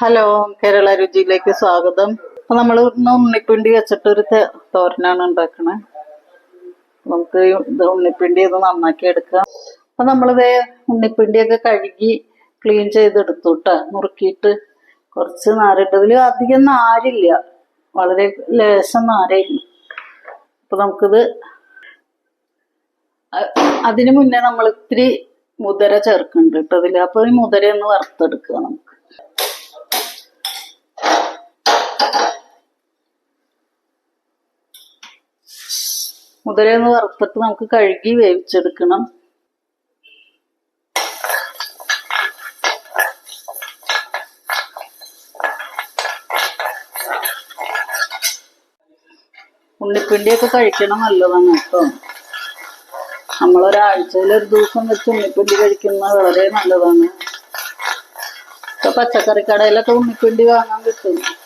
Hello Kerala രുചിയിലേക്ക് സ്വാഗതം. അപ്പൊ നമ്മൾ ഇന്ന് ഉണ്ണിപ്പിണ്ടി വെച്ചിട്ടൊരു തെ- തോരനാണ് ഉണ്ടാക്കണേ. നമുക്ക് ഇത് ഉണ്ണിപ്പിണ്ടി ഇത് നന്നാക്കി എടുക്കാം. അപ്പൊ നമ്മളിത് ഉണ്ണിപ്പിണ്ടിയൊക്കെ കഴുകി ക്ലീൻ ചെയ്തെടുത്തു കേട്ടോ നുറുക്കിയിട്ട് കുറച്ച് നാരിട്ടതിൽ അധികം നാരില്ല. വളരെ ലേശം നാരയില്ല അപ്പൊ നമുക്കിത് അതിനു മുന്നേ നമ്മൾ ഇത്തിരി മുതിര ചേർക്കുന്നുണ്ട് കേട്ടോ ഇതിൽ അപ്പൊ ഈ മുതിര ഒന്ന് വറുത്തെടുക്കുക നമുക്ക്. മുതിരയൊന്ന് വറുത്തിട്ട് നമുക്ക് കഴുകി വേവിച്ചെടുക്കണം. ഉണ്ണിപ്പിണ്ടിയൊക്കെ കഴിക്കണം നല്ലതാണ് കേട്ടോ. നമ്മളൊരാഴ്ചയിൽ ഒരു ദിവസം വെച്ച് ഉണ്ണിപ്പിണ്ടി കഴിക്കുന്നത് വളരെ നല്ലതാണ്. ഇപ്പൊ പച്ചക്കറി കടയിലൊക്കെ ഉണ്ണിപ്പിണ്ടി വാങ്ങാൻ കിട്ടും.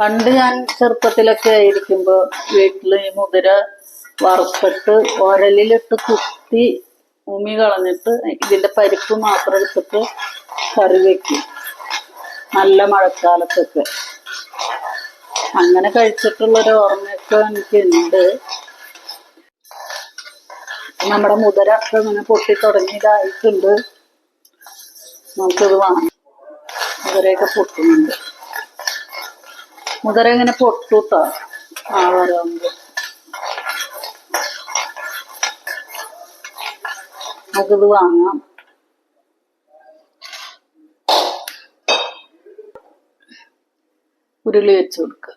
പണ്ട് ഞാൻ ചെറുപ്പത്തിലൊക്കെ ആയിരിക്കുമ്പോ വീട്ടിൽ ഈ മുതിര വറുത്തിട്ട് ഉരലിലിട്ട് കുത്തി ഉമി കളഞ്ഞിട്ട് ഇതിന്റെ പരിപ്പ് മാത്രം എടുത്തിട്ട് കറി വെക്കും. നല്ല മഴക്കാലത്തൊക്കെ. അങ്ങനെ കഴിച്ചിട്ടുള്ളൊരു ഓർമ്മയൊക്കെ എനിക്കുണ്ട്. നമ്മുടെ മുതല ഒക്കെ ഇങ്ങനെ പൊട്ടി തുടങ്ങിയതായിട്ടുണ്ട്. നമുക്കിത് വാങ്ങാം. മുതിരയൊക്കെ പൊട്ടുന്നുണ്ട്. മുതിര ഇങ്ങനെ പൊട്ടൂട്ടോ ആവാറാകുമ്പോ നമുക്കിത് വാങ്ങാം. ഉരുളി വെച്ച് കൊടുക്കുക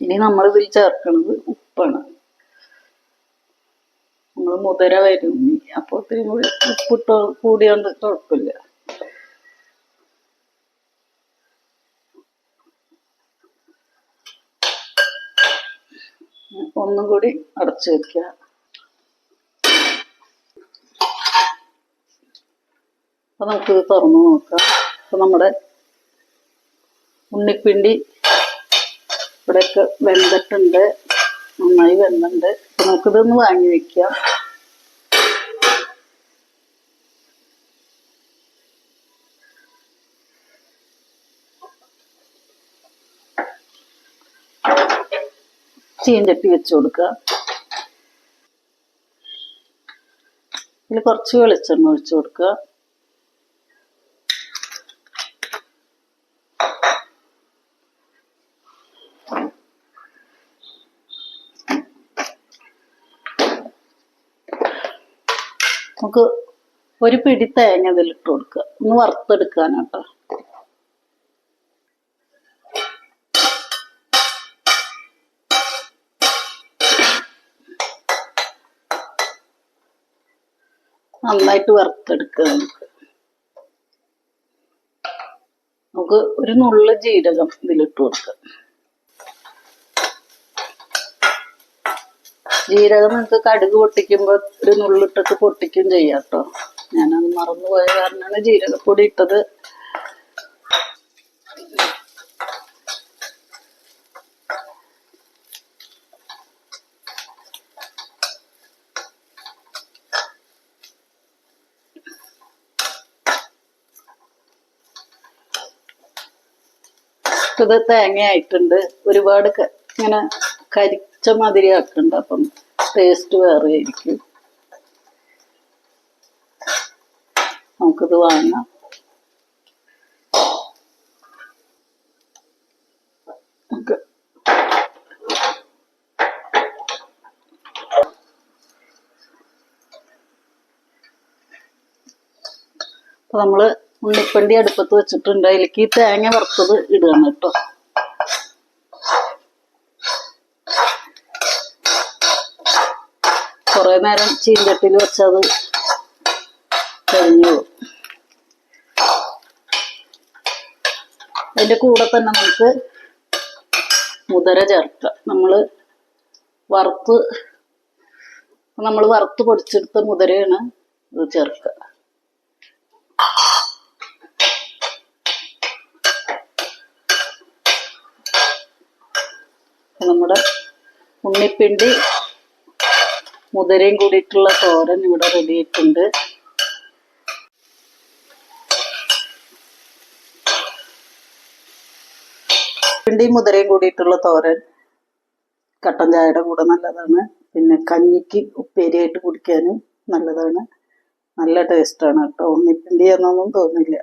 ഇനി നമ്മൾ ഇതിൽ ചേർക്കുന്നത് ഉപ്പാണ്. നമ്മൾ മുതിര വരും. അപ്പോൾ ഒത്തിരി കൂടി ഉപ്പിട്ട് കൂടിയോണ്ട് കുഴപ്പമില്ല. ഒന്നും കൂടി അടച്ചു വെക്കുക. അപ്പൊ നമുക്കിത് തുറന്നു നോക്കാം. അപ്പൊ നമ്മുടെ ഉണ്ണിപ്പിണ്ടി ഇവിടെയൊക്കെ വെന്തിട്ടുണ്ട്. നന്നായി വെന്തുണ്ട്. അപ്പൊ നമുക്കിതൊന്ന് വാങ്ങി വെക്കാം. ചീഞ്ചട്ടി വെച്ച് കൊടുക്കുക. ഇതിൽ കുറച്ച് വെളിച്ചെണ്ണ ഒഴിച്ചു കൊടുക്കുക. നമുക്ക് ഒരു പിടി തേങ്ങ ഇതിലിട്ട് കൊടുക്കുക. ഒന്ന് വറുത്തെടുക്കാനാട്ടോ. നന്നായിട്ട് വറുത്തെടുക്കുക നമുക്ക്. നമുക്ക് ഒരു നുള്ള ജീരകം ഇതിലിട്ട് കൊടുക്കുക ജീരകം നമുക്ക് കടുക് പൊട്ടിക്കുമ്പോൾ ഒരു നുള്ളിട്ടിട്ട് പൊട്ടിക്കും ചെയ്യാം കേട്ടോ. ഞാനത് മറന്നുപോയ കാരണമാണ് ജീരകപ്പൊടി ഇട്ടത്. ഇത് തേങ്ങ ആയിട്ടുണ്ട് ഒരുപാട് ഇങ്ങനെ കരിച്ച മാതിരി ആക്കുന്നുണ്ട് അപ്പം ടേസ്റ്റ് വേറെ ആയിരിക്കും. നമുക്കിത് വാങ്ങാം. നമുക്ക് നമ്മൾ ഉണ്ണിപ്പണ്ടി അടുപ്പത്ത് വെച്ചിട്ടുണ്ട്. അതിലേക്ക് ഈ തേങ്ങ വറുത്തത് ഇടുകയാണ് കേട്ടോ. കുറെ നേരം ചീന്തട്ടിൽ വെച്ചത് കഴിഞ്ഞു. അതിന്റെ കൂടെ തന്നെ നമുക്ക് മുതര ചേർക്കാം. നമ്മൾ വറുത്ത് നമ്മൾ വറുത്ത് പൊടിച്ചെടുത്ത മുതരയാണ് ഇത് ചേർക്കുക. ഉണ്ണിപ്പിണ്ടി മുതിരയും കൂടിയിട്ടുള്ള തോരൻ ഇവിടെ റെഡി ആയിട്ടുണ്ട് പിണ്ടിയും മുതിരയും കൂടിയിട്ടുള്ള തോരൻ കട്ടൻ ചായയുടെ കൂടെ നല്ലതാണ്. പിന്നെ കഞ്ഞിക്ക് ഉപ്പേരിയായിട്ട് കുടിക്കാനും നല്ലതാണ്. നല്ല ടേസ്റ്റാണ് കേട്ടോ. ഉണ്ണിപ്പിണ്ടി എന്നൊന്നും തോന്നില്ല.